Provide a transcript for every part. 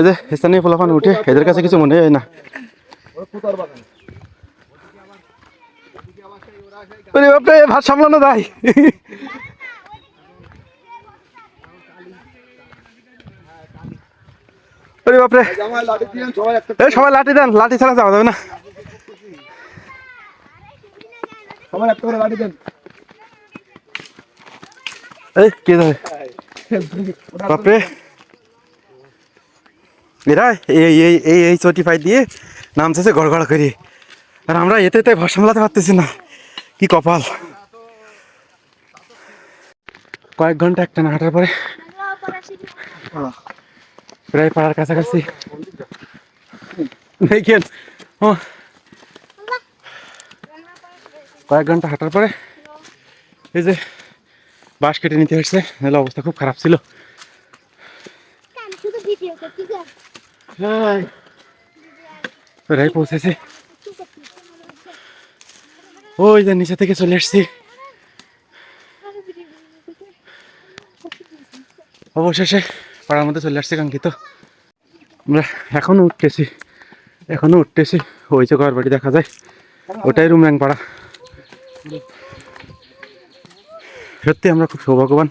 এই যে, স্থানীয় ফলাফান উঠে, এদের কাছে কিছু মনে হয় না। ভাত সামলানো বাপরে। সবাই লাঠি দেন, লাঠি ছাড়া যাওয়া যাবে না। এই, কে যাবে বাপরে। এরা এই এই এই এই চটি ফাই দিয়ে নামতেছে গড়গড় করে। আর আমরা এতে তাই ভর সামলাতে পারতেছি না। কি কপাল। কয়েক ঘণ্টা একটা না হাঁটার পরে প্রায় পাড়ার কাছাকাছি। দেখেন। ও। কয়েক ঘণ্টা হাঁটার পরে এই যে বাস কেটে নিতে হচ্ছে নাহলে অবস্থা খুব খারাপ ছিল। প্রায় ওই যে নিচে থেকে চলে এসছি অবশেষে পাড়ার মধ্যে চলে আসছি কাঙ্ক্ষিত আমরা এখনও উঠতেছি এখনও উঠতেছি ওই ঘর বাড়ি দেখা যায় ওটাই রুমরাং পাড়া সত্যি আমরা খুব সৌভাগ্যবান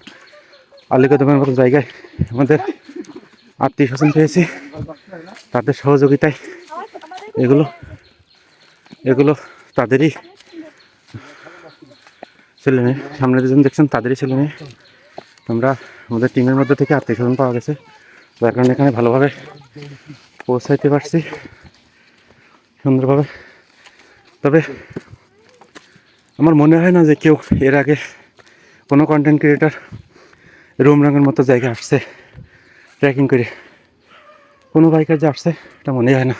আলিকদমের মতো জায়গায় আমাদের আত্মীয় স্বজন পেয়েছি। তাদের সহযোগিতায় এগুলো এগুলো তাদেরই। ছেলে মেয়ে, সামনে দুজন দেখছেন, তাদেরই ছেলে মেয়ে। আমরা আমাদের টিমের মধ্যে থেকে আত্মীয় স্বজন পাওয়া গেছে। যার কারণে এখানে ভালোভাবে পৌঁছাইতে পারছি সুন্দরভাবে। তবে আমার মনে হয় না যে কেউ এর আগে কোনো কন্টেন্ট ক্রিয়েটার রুমরাঙের মতো জায়গায় আসছে। ট্রেকিং করে কোনো বাইকার যে আসছে এটা মনে হয় না।